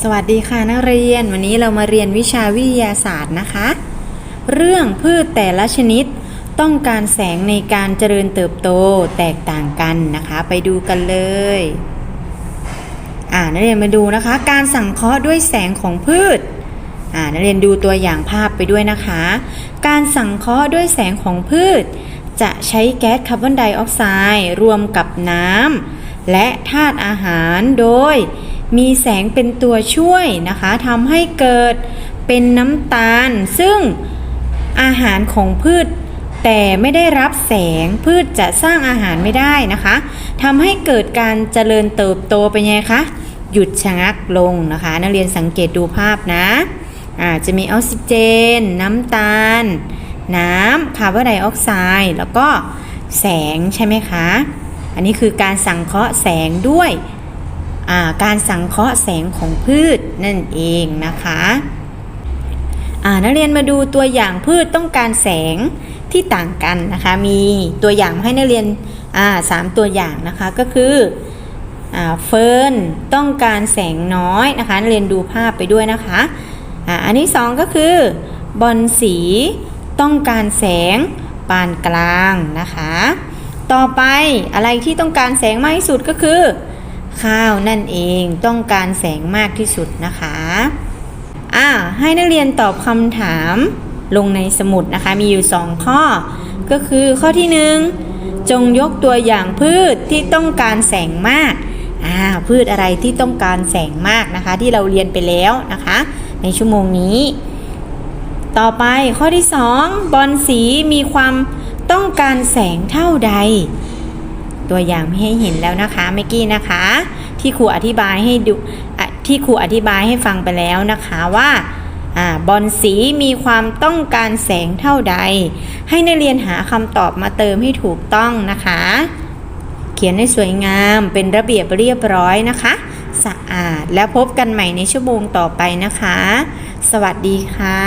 สวัสดีค่ะนักเรียน วันนี้เรามาเรียนวิชาวิทยาศาสตร์นะคะ เรื่องพืชแต่ละชนิดต้องการแสงในการเจริญเติบโตแตกต่างกันนะคะ ไปดูกันเลย อ่านักเรียนมาดูนะคะ การสังเคราะห์ด้วยแสงของพืชอ่านักเรียนดูตัวอย่างภาพไปด้วยนะคะ การสังเคราะห์ด้วยแสงของพืช จะใช้แก๊สคาร์บอนไดออกไซด์รวมกับน้ำและธาตุอาหารโดย มีแสงเป็นตัวช่วยนะคะทำให้เกิดเป็นน้ำตาล ซึ่งอาหารของพืช แต่ไม่ได้รับแสงพืชจะสร้างอาหารไม่ได้นะคะทำให้เกิดการเจริญเติบโตเป็นไงคะหยุดชะงักลงนะคะ นักเรียนสังเกตดูภาพนะอาจะมีออกซิเจน น้ำตาล น้ำคาร์บอนไดออกไซด์แล้วก็แสงใช่ไหมคะ อันนี้คือการสังเคราะห์แสงด้วย การสังเคราะห์แสงของพืชนั่นเองนะคะนักเรียนมาดูตัวอย่างพืชต้องการแสงที่ต่างกันนะคะ มีตัวอย่างให้นักเรียนสามตัวอย่างนะคะก็คือเฟิร์นต้องการแสงน้อยนะคะนักเรียนดูภาพไปด้วยนะคะอ่าอันที่สองก็คือบอลสีต้องการแสงปานกลางนะคะ ต่อไปอะไรที่ต้องการแสงมากที่สุดก็คือ ข้าวนั่นเองต้องการแสงมากที่สุดนะคะอ่าให้นักเรียนตอบคำถามลงในสมุดนะคะ มีอยู่ 2 ข้อ ก็คือข้อที่ 1 จงยกตัวอย่างพืชที่ต้องการแสงมากอ่าพืชอะไรที่ต้องการแสงมากนะคะ ที่เราเรียนไปแล้วนะคะ ในชั่วโมงนี้ ต่อไปข้อที่ 2 บอลสีมีความต้องการแสงเท่าใด ตัวอย่างไม่ให้เห็นแล้วนะคะเมื่อกี้นะคะ ที่ครูอธิบายให้ดูที่ครูอธิบายให้ฟังไปแล้วนะคะว่าอ่าบอลสีมีความต้องการแสงเท่าใด ให้นักเรียนหาคำตอบมาเติมให้ถูกต้องนะคะ เขียนให้สวยงามเป็นระเบียบเรียบร้อยนะคะ สะอาดแล้วพบกันใหม่ในชั่วโมงต่อไปนะคะ สวัสดีค่ะ